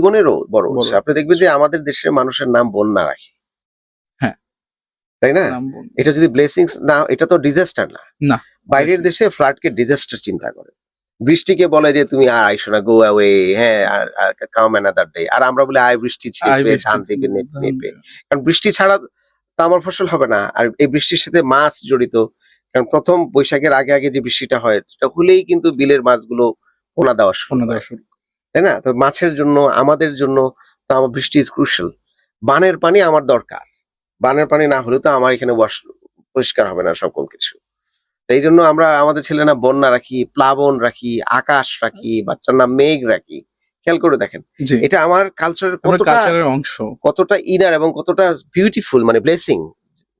জীবনেরও বড় উৎস। আপনি দেখবেন যে আমাদের দেশের মানুষের নাম বন্যা রাখে। হ্যাঁ। তাই না? এটা যদি ব্লেসিংস না এটা তো ডিজাস্টার না। না। বাইরের দেশে ফ্লাডকে ডিজাস্টার চিন্তা করে। বৃষ্টিকে বলে যে তুমি আয় শোনা গো অ্যাওয়ে হ্যাঁ আর কাম অ্যানাদার ডে আর আমরা বলি আয় বৃষ্টি ছিপে ধান দিবে নেপে কারণ বৃষ্টি ছাড়া তো আমার ফসল হবে না। আর এই বৃষ্টির সাথে মাছ জড়িত। কারণ প্রথম বৈশাখের আগে আগে যে বৃষ্টিটা হয় সেটা হলেই কিন্তু বিলের মাছগুলো পোনা দেওয়া শুরু তাই না? তো মাছের জন্য আমাদের জন্য তো আমার বৃষ্টি ইজ ক্রুশাল বানের পানি আমার দরকার। বানের পানি না হলে তো আমার এখানে ওয়াশ- পরিষ্কার হবে না সকল কিছু। এই জন্য আমরা আমাদের ছেলে না বন্যা রাখি প্লাবন রাখি আকাশ রাখি বাচ্চার নাম মেঘ রাখি। খেয়াল করে দেখেন। এটা আমার কালচারের কতটা কালচারের অংশ। কতটা ইনার এবং কতটা বিউটিফুল মানে ব্লেসিং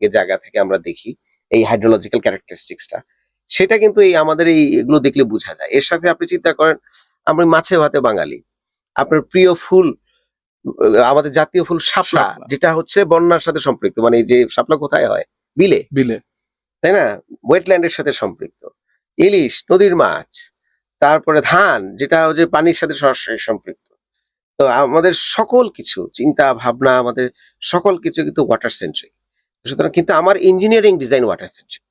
জায়গা থেকে আমরা দেখি এই হাইড্রোলজিক্যাল ক্যারেক্টারিস্টিক্সটা সেটা কিন্তু এই আমাদের এই এগুলো দেখলে বোঝা যায়। এর সাথে আপনি চিন্তা করেন আমরা মাছে ভাতে বাঙালি। আপনার প্রিয় ফুল আমাদের জাতীয় ফুল শাপলা। যেটা হচ্ছে বন্যার সাথে সম্পৃক্ত মানে এই যে শাপলা কোথায় হয়? বিলে। বিলে। তাই না? ওয়েটল্যান্ডের সাথে সম্পৃক্ত। ইলিশ নদীর মাছ তারপরে ধান যেটা হচ্ছে পানির সাথে সরাসরি সম্পৃক্ত। তো আমাদের সকল কিছু চিন্তা ভাবনা আমাদের সকল কিছু কিন্তু ওয়াটার সেন্ট্রিক সুতরাং কিন্তু আমার ইঞ্জিনিয়ারিং ডিজাইন ওয়াটার সেন্ট্রিক